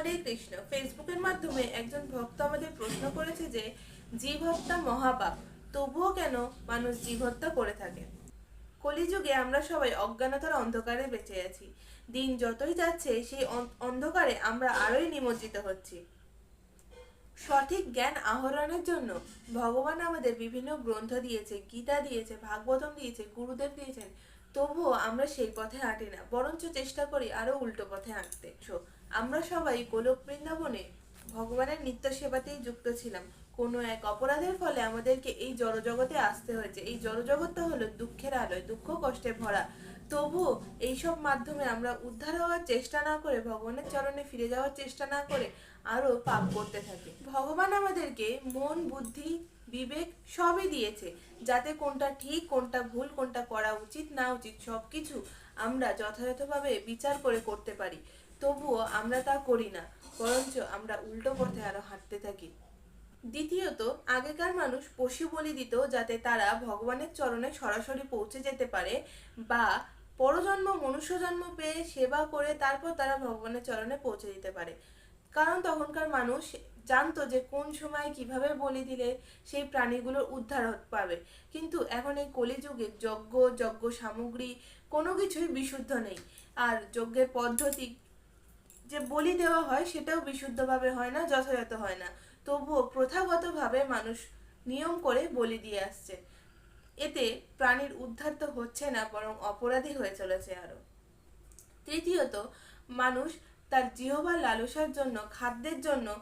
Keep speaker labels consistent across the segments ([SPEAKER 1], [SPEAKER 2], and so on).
[SPEAKER 1] হরে কৃষ্ণ ফেসবুকের মাধ্যমে একজন ভক্ত আমাদের প্রশ্ন করেছে যে জীব হত্যা মহাপাপ, তবুও কেন মানুষ জীব হত্যা করে থাকে? কলিযুগে আমরা সবাই অজ্ঞানতার অন্ধকারে বেঁচে আছি। দিন যতই যাচ্ছে, সেই অন্ধকারে আমরা আরোই নিমজ্জিত হচ্ছি। সঠিক জ্ঞান আহরণের জন্য ভগবান আমাদের বিভিন্ন গ্রন্থ দিয়েছে, গীতা দিয়েছে, ভাগবতম দিয়েছে, গুরুদেব দিয়েছেন। তবুও আমরা সেই পথে হাঁটি না, বরঞ্চ চেষ্টা করি আরও উল্টো পথে হাঁটতে। আমরা সবাই গোলক বৃন্দাবনে ভগবানের নিত্য সেবাতেই যুক্ত ছিলাম। কোনো এক অপরাধের ফলে আমাদেরকে এই জড়জগতে আসতে হয়েছে। এই জড়জগৎটা হলো দুঃখের আলোয়, দুঃখ কষ্টে ভরা। তবুও এইসব মাধ্যমে আমরা উদ্ধার হওয়ার চেষ্টা না করে, ভগবানের চরণে ফিরে যাওয়ার চেষ্টা না করে আরও পাপ করতে থাকি। ভগবান আমাদেরকে মন, বুদ্ধি বিবেক সবই দিয়েছে, যাতে কোনটা ঠিক, কোনটা ভুল, কোনটা করা উচিত, না উচিত সব কিছু আমরা যথাযথভাবে বিচার করে করতে পারি। তবুও আমরা তা করি না, বরঞ্চ আমরা উল্টো পথে আরও হাঁটতে থাকি। দ্বিতীয়ত, আগেকার মানুষ পশু বলি দিত যাতে তারা ভগবানের চরণে সরাসরি পৌঁছে যেতে পারে বা পরজন্ম, মনুষ্য জন্ম পেয়ে সেবা করে তারপর তারা ভগবানের চরণে পৌঁছে দিতে পারে। কারণ তখনকার মানুষ জানতো যে কোন সময় কীভাবে বলি দিলে সেই প্রাণীগুলোর উদ্ধার পাবে। কিন্তু এখন এই কলিযুগে যজ্ঞ যজ্ঞ সামগ্রী কোনো কিছুই বিশুদ্ধ নেই। আর যজ্ঞের পদ্ধতি যে বলি দেওয়া হয় সেটাও বিশুদ্ধভাবে হয় না, যথাযথ হয় না। তবুও প্রথাগতভাবে মানুষ নিয়ম করে বলি দিয়ে আসছে। এতে প্রাণীর উদ্ধার তো হচ্ছে না, বরং অপরাধী হয়ে চলেছে আরও তৃতীয়ত, মানুষ তার জিহবার লালসার জন্য, খাদ্যের জন্য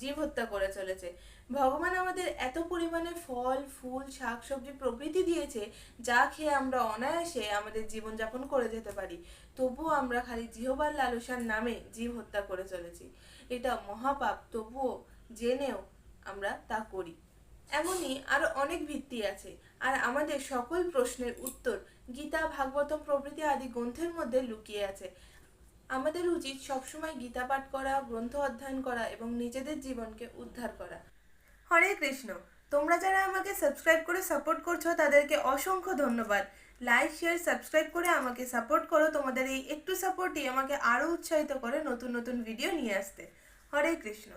[SPEAKER 1] জীব হত্যা করে চলেছে। ভগবান আমাদের এত পরিমাণে ফল, ফুল শাক সবজি প্রভৃতি দিয়েছে, যা খেয়ে আমরা অনায়াসে আমাদের জীবনযাপন করে যেতে পারি। তবুও আমরা খালি জিহবার লালসার নামে জীব হত্যা করে চলেছি। এটা মহাপাপ, তবুও জেনেও আমরা তা করি। এমনই আরও অনেক ভিত্তি আছে। আর আমাদের সকল প্রশ্নের উত্তর গীতা, ভাগবতম প্রভৃতি আদি গ্রন্থের মধ্যে লুকিয়ে আছে। আমাদের উচিত সবসময় গীতা পাঠ করা, গ্রন্থ অধ্যয়ন করা এবং নিজেদের জীবনকে উদ্ধার করা। হরে কৃষ্ণ। তোমরা যারা আমাকে সাবস্ক্রাইব করে সাপোর্ট করছ, তাদেরকে অসংখ্য ধন্যবাদ। লাইক শেয়ার সাবস্ক্রাইব করে আমাকে সাপোর্ট করো। তোমাদের এই একটু সাপোর্টই আমাকে আরও উৎসাহিত করে নতুন নতুন ভিডিও নিয়ে আসতে। হরে কৃষ্ণ।